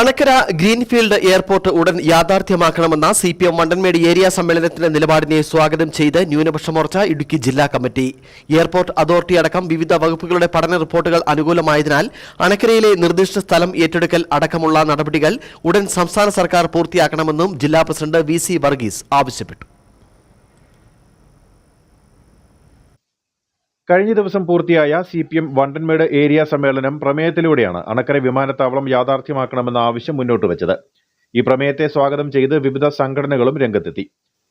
Anakkara greenfield airport ഉടൻ യാഥാർത്ഥ്യമാക്കണമെന്ന C P M Mandanmedu area സമ്മേളനത്തിന്റെ നിലപാടിനെ സ്വാഗതം ചെയ്ത് ന്യൂനപക്ഷ മോർച്ച ഇടുക്കി ജില്ലാ കമ്മിറ്റി. എയർപോർട്ട് അതോറിറ്റി അടക്കം വിവിധ വകുപ്പുകളുടെ പഠന റിപ്പോർട്ടുകൾ അനുകൂലമായതിനാൽ അണക്കരയിലെ നിർദ്ദിഷ്ട സ്ഥലം ഏറ്റെടുക്കൽ അടക്കമുള്ള നടപടികൾ ഉടൻ സംസ്ഥാന സർക്കാർ പൂർത്തിയാക്കണമെന്നും ജില്ലാ പ്രസിഡന്റ് വി വർഗീസ് ആവശ്യപ്പെട്ടു. കഴിഞ്ഞ ദിവസം പൂർത്തിയായ C P M Vandanmedu area സമ്മേളനം പ്രമേയത്തിലൂടെയാണ് അണക്കര വിമാനത്താവളം യാഥാർത്ഥ്യമാക്കണമെന്ന ആവശ്യം മുന്നോട്ട് വെച്ചത്. ഈ പ്രമേയത്തെ സ്വാഗതം ചെയ്ത് വിവിധ സംഘടനകളും രംഗത്തെത്തി.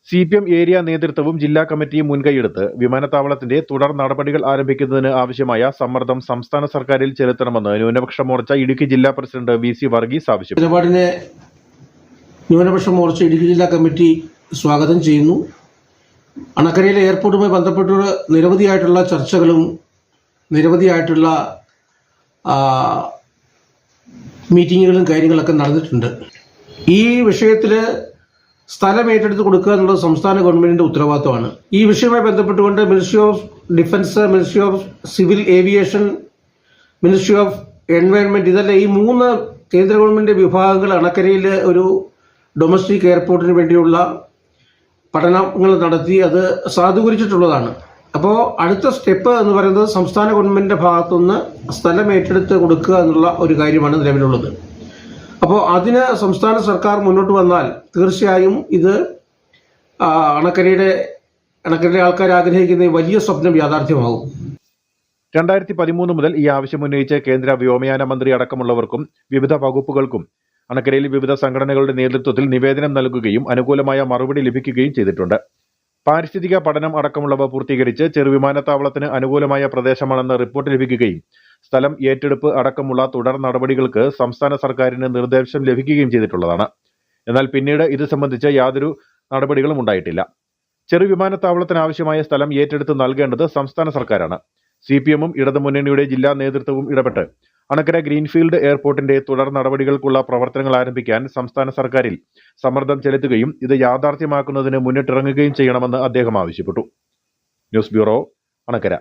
സി പി എം ഏരിയ നേതൃത്വവും ജില്ലാ കമ്മിറ്റിയും മുൻകൈയെടുത്ത് വിമാനത്താവളത്തിന്റെ തുടർ നടപടികൾ ആരംഭിക്കുന്നതിന് ആവശ്യമായ സമ്മർദ്ദം സംസ്ഥാന സർക്കാരിൽ ചെലുത്തണമെന്ന് ന്യൂനപക്ഷ മോർച്ച ഇടുക്കി ജില്ലാ പ്രസിഡന്റ് വി സി വർഗീസ് ആവശ്യപ്പെട്ടു. ന്യൂനപക്ഷ മോർച്ച ഇടുക്കി ജില്ലാ കമ്മിറ്റി സ്വാഗതം ചെയ്യുന്നു. അണക്കരയിലെ എയർപോർട്ടുമായി ബന്ധപ്പെട്ട് നിരവധിയായിട്ടുള്ള ചർച്ചകളും നിരവധിയായിട്ടുള്ള മീറ്റിങ്ങുകളും കാര്യങ്ങളൊക്കെ നടന്നിട്ടുണ്ട്. ഈ വിഷയത്തിൽ സ്ഥലം ഏറ്റെടുത്ത് കൊടുക്കുക എന്നുള്ളത് സംസ്ഥാന ഗവൺമെന്റിന്റെ ഉത്തരവാദിത്തമാണ് ഈ വിഷയവുമായി ബന്ധപ്പെട്ടുകൊണ്ട് ministry of defence ministry of civil aviation ministry of environment ഇതെല്ലാം ഈ മൂന്ന് കേന്ദ്ര ഗവൺമെന്റ് വിഭാഗങ്ങൾ അണക്കരയിൽ ഒരു ഡൊമസ്റ്റിക് എയർപോർട്ടിന് വേണ്ടിയുള്ള പഠനങ്ങൾ നടത്തി അത് സാധൂകരിച്ചിട്ടുള്ളതാണ്. അപ്പോൾ അടുത്ത സ്റ്റെപ്പ് എന്ന് പറയുന്നത് സംസ്ഥാന ഗവൺമെന്റിന്റെ ഭാഗത്തുനിന്ന് സ്ഥലം ഏറ്റെടുത്ത് കൊടുക്കുക എന്നുള്ള ഒരു കാര്യമാണ് നിലവിലുള്ളത്. അപ്പോൾ അതിന് സംസ്ഥാന സർക്കാർ മുന്നോട്ട് വന്നാൽ തീർച്ചയായും ഇത് അണക്കരയുടെ അണക്കരയുടെ ആൾക്കാർ ആഗ്രഹിക്കുന്ന വലിയ സ്വപ്നം യാഥാർത്ഥ്യമാകും. രണ്ടായിരത്തി പതിമൂന്ന് മുതൽ ഈ ആവശ്യം ഉന്നയിച്ച് കേന്ദ്ര വ്യോമയാന മന്ത്രി അടക്കമുള്ളവർക്കും വിവിധ വകുപ്പുകൾക്കും അണക്കരയിൽ വിവിധ സംഘടനകളുടെ നേതൃത്വത്തിൽ നിവേദനം നൽകുകയും അനുകൂലമായ മറുപടി ലഭിക്കുകയും ചെയ്തിട്ടുണ്ട്. പാരിസ്ഥിതിക പഠനം അടക്കമുള്ളവ പൂർത്തീകരിച്ച് ചെറുവിമാനത്താവളത്തിന് അനുകൂലമായ പ്രദേശമാണെന്ന് റിപ്പോർട്ട് ലഭിക്കുകയും സ്ഥലം ഏറ്റെടുപ്പ് അടക്കമുള്ള തുടർ നടപടികൾക്ക് സംസ്ഥാന സർക്കാരിന് നിർദ്ദേശം ലഭിക്കുകയും ചെയ്തിട്ടുള്ളതാണ്. എന്നാൽ പിന്നീട് ഇത് സംബന്ധിച്ച് യാതൊരു നടപടികളും ഉണ്ടായിട്ടില്ല. ചെറുവിമാനത്താവളത്തിന് ആവശ്യമായ സ്ഥലം ഏറ്റെടുത്ത് നൽകേണ്ടത് സംസ്ഥാന സർക്കാരാണ്. സി പി എമ്മും ഇടതുമുന്നണിയുടെ ജില്ലാ നേതൃത്വവും ഇടപെട്ട് അണക്കര ഗ്രീൻഫീൽഡ് എയർപോർട്ടിന്റെ തുടർ നടപടികൾക്കുള്ള പ്രവർത്തനങ്ങൾ ആരംഭിക്കാൻ സംസ്ഥാന സർക്കാരിൽ സമ്മർദ്ദം ചെലുത്തുകയും ഇത് യാഥാർത്ഥ്യമാക്കുന്നതിന് മുന്നിട്ടിറങ്ങുകയും ചെയ്യണമെന്ന് അദ്ദേഹം ആവശ്യപ്പെട്ടു. News bureau Anakkara.